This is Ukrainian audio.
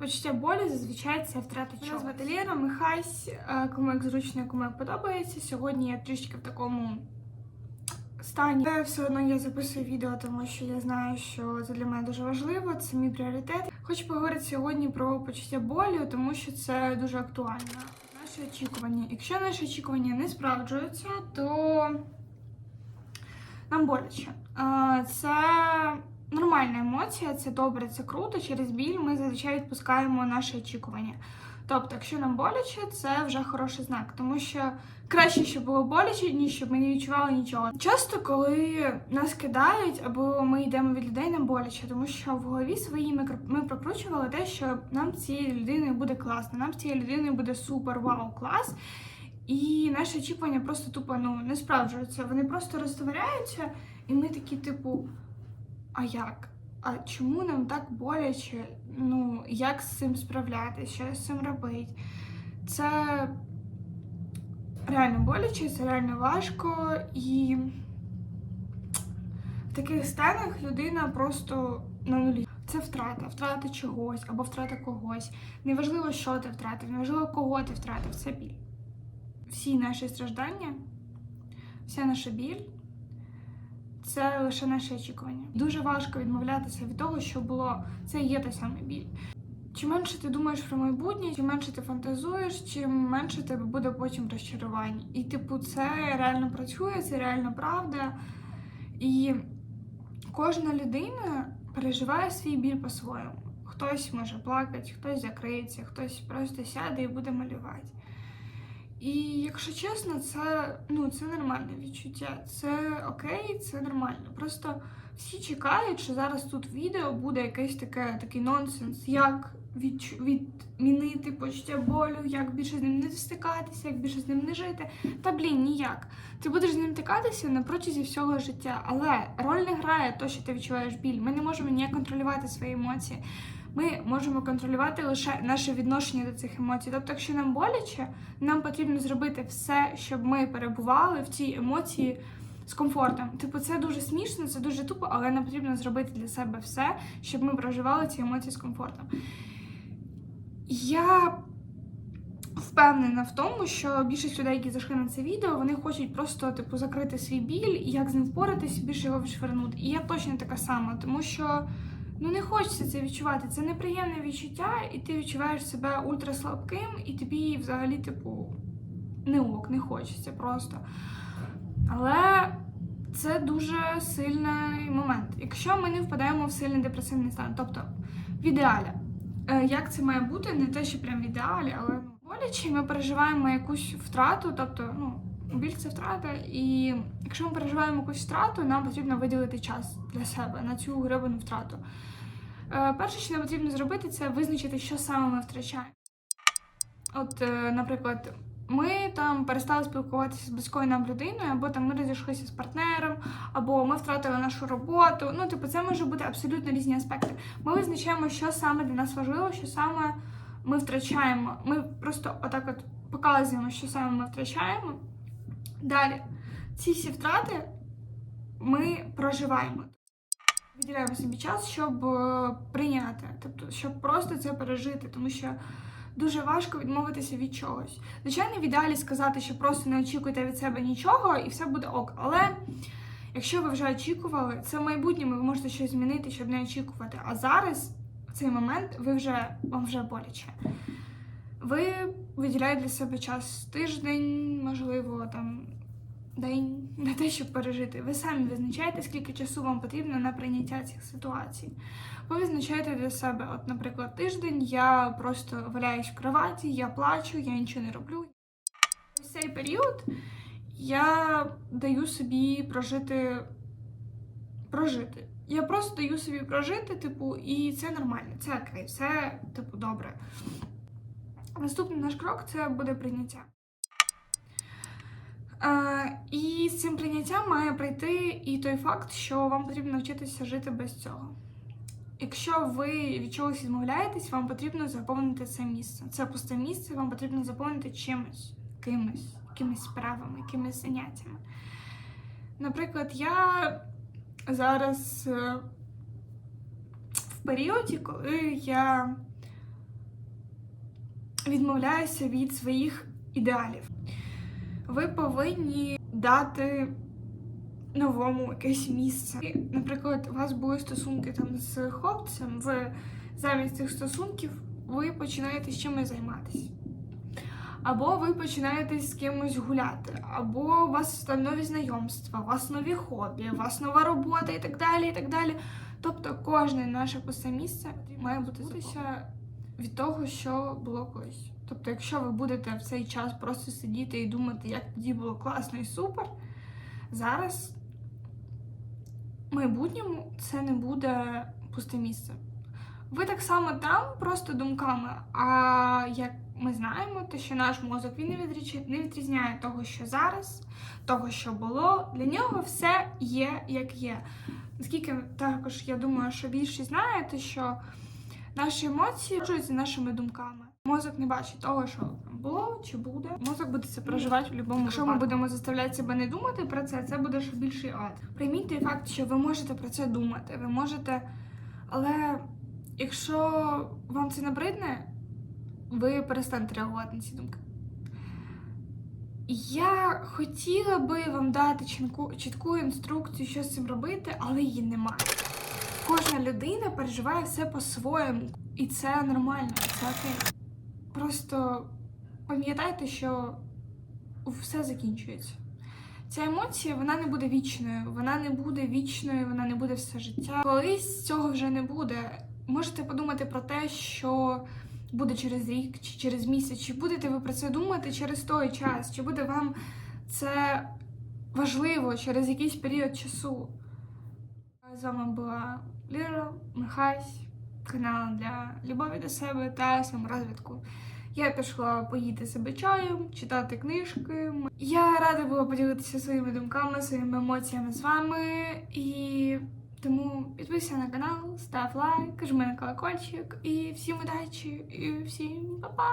Почуття болі зазвичай це втрата чогось. Мене звати Лєра, Михась, е, кому як зручно, кому як подобається. Сьогодні я трішки в такому стані. Але все одно я записую відео, тому що я знаю, що це для мене дуже важливо, це мій пріоритет. Хочу поговорити сьогодні про почуття болю, тому що це дуже актуально. Наші очікування. Якщо наші очікування не справджуються, то нам боляче. Е, Це нормальна емоція, це добре, це круто. Через біль ми зазвичай відпускаємо наші очікування. Тобто, якщо нам боляче, це вже хороший знак, тому що краще, щоб було боляче, ніж щоб ми не відчували нічого. Часто, коли нас кидають або ми йдемо від людей, нам боляче, тому що в голові своїй ми, ми прокручували те, що нам з цією людиною буде класно, нам з цією людиною буде супер, вау, клас. І наші очікування просто тупо ну, не справджуються. Вони просто розтворяються, і ми такі, типу, а як? А чому нам так боляче? Ну, як з цим справлятися? Що з цим робити? Це реально боляче, це реально важко, і в таких станах людина просто на нулі. Це втрата, втрата чогось або втрата когось. Неважливо, що ти втратив, неважливо, кого ти втратив, це біль. Всі наші страждання, вся наша біль це лише наші очікування. Дуже важко відмовлятися від того, що було. Це є той самий біль. Чим менше ти думаєш про майбутнє, чим менше ти фантазуєш, чим менше тебе буде потім розчарувань. І, типу, це реально працює, це реально правда. І кожна людина переживає свій біль по-своєму. Хтось може плакати, хтось закриється, хтось просто сяде і буде малювати. І якщо чесно, це ну це нормальне відчуття. Це окей, це нормально. Просто всі чекають, що зараз тут відео буде якийсь таке, такий нонсенс, як відчу- відмінити почуття болю, як більше з ним не стикатися, як більше з ним не жити. Та блін, ніяк. Ти будеш з ним стикатися на протязі всього життя, але роль не грає то, що ти відчуваєш біль. Ми не можемо ніяк контролювати свої емоції. Ми можемо контролювати лише наше відношення до цих емоцій. Тобто, якщо нам боляче, нам потрібно зробити все, щоб ми перебували в цій емоції з комфортом. Типу, це дуже смішно, це дуже тупо, але нам потрібно зробити для себе все, щоб ми проживали ці емоції з комфортом. Я впевнена в тому, що більшість людей, які зайшли на це відео, вони хочуть просто типу закрити свій біль і як з ним впоратись, більше його відшвернути. І я точно така сама, тому що. Ну не хочеться це відчувати. Це неприємне відчуття, і ти відчуваєш себе ультраслабким, і тобі взагалі, типу, не ок, не хочеться просто. Але це дуже сильний момент. Якщо ми не впадаємо в сильний депресивний стан, тобто в ідеалі, Е, як це має бути, не те, що прям в ідеалі, але боляче ми переживаємо якусь втрату, тобто, ну. Біль це втрата, і якщо ми переживаємо якусь втрату, нам потрібно виділити час для себе на цю гребану втрату. Е, Перше, що нам потрібно зробити, це визначити, що саме ми втрачаємо. От, е, наприклад, ми там перестали спілкуватися з близькою нам людиною, або там ми розійшлися з партнером, або ми втратили нашу роботу. Ну, типу, це може бути абсолютно різні аспекти. Ми визначаємо, що саме для нас важливо, що саме ми втрачаємо. Ми просто отак от показуємо, що саме ми втрачаємо. Далі, ці всі втрати ми проживаємо. Виділяємо собі час, щоб е, прийняти, тобто, щоб просто це пережити, тому що дуже важко відмовитися від чогось. Звичайно, в ідеалі сказати, що просто не очікуйте від себе нічого і все буде ок. Але якщо ви вже очікували, це в майбутньому ви можете щось змінити, щоб не очікувати. А зараз, в цей момент, ви вже вам вже боляче. Ви виділяєте для себе час тиждень, можливо, там день на те, щоб пережити. Ви самі визначаєте, скільки часу вам потрібно на прийняття цих ситуацій. Ви визначаєте для себе, от, наприклад, тиждень я просто валяюсь в кроваті, я плачу, я нічого не роблю. Ось цей період я даю собі прожити. прожити. Я просто даю собі прожити, типу, і це нормально, це окей, все, типу, добре. Наступний наш крок це буде прийняття. Е, і з цим прийняттям має прийти і той факт, що вам потрібно навчитися жити без цього. Якщо ви від чогось відмовляєтесь, вам потрібно заповнити це місце. Це пусте місце, вам потрібно заповнити чимось, кимось, якимись справами, якимись заняттями. Наприклад, я зараз е, в періоді, коли я відмовляюся від своїх ідеалів. Ви повинні дати новому якесь місце. Наприклад, у вас були стосунки там з хлопцем, ви замість цих стосунків ви починаєте з чимось займатися. Або ви починаєте з кимось гуляти, або у вас там нові знайомства, у вас нові хобі, у вас нова робота і так далі. і так далі. Тобто кожне наше пусте місце має бути від того, що було колись. Тобто, якщо ви будете в цей час просто сидіти і думати, як тоді було класно і супер, зараз в майбутньому це не буде пусте місце. Ви так само там, просто думками. А як ми знаємо, те, що наш мозок він не відрізняє того, що зараз, того, що було. Для нього все є як є. Наскільки також я думаю, що більшість знаєте, що наші емоції вжуються нашими думками. Мозок не бачить того, що там було чи буде. Мозок буде це проживати в будь-якому Якщо ми будемо заставляти себе не думати про це, це буде ще більший ад. Прийміть той факт, що ви можете про це думати. Ви можете, але якщо вам це набридне, ви перестанете реагувати на ці думки. Я хотіла би вам дати чітку, чітку інструкцію, що з цим робити, але її немає. Кожна людина переживає все по-своєму, і це нормально, це окей. Просто пам'ятайте, що все закінчується. Ця емоція вона не буде вічною, вона не буде вічною, вона не буде все життя. Колись цього вже не буде. Можете подумати про те, що буде через рік чи через місяць, чи будете ви про це думати через той час, чи буде вам це важливо через якийсь період часу. З вами була Ліра Михась, канал для любові до себе та саморозвитку. Я пішла поїти себе чаєм, читати книжки. Я рада була поділитися своїми думками, своїми емоціями з вами. І тому підписуйся на канал, став лайк, жми на колокольчик і всім удачі, і всім па-па!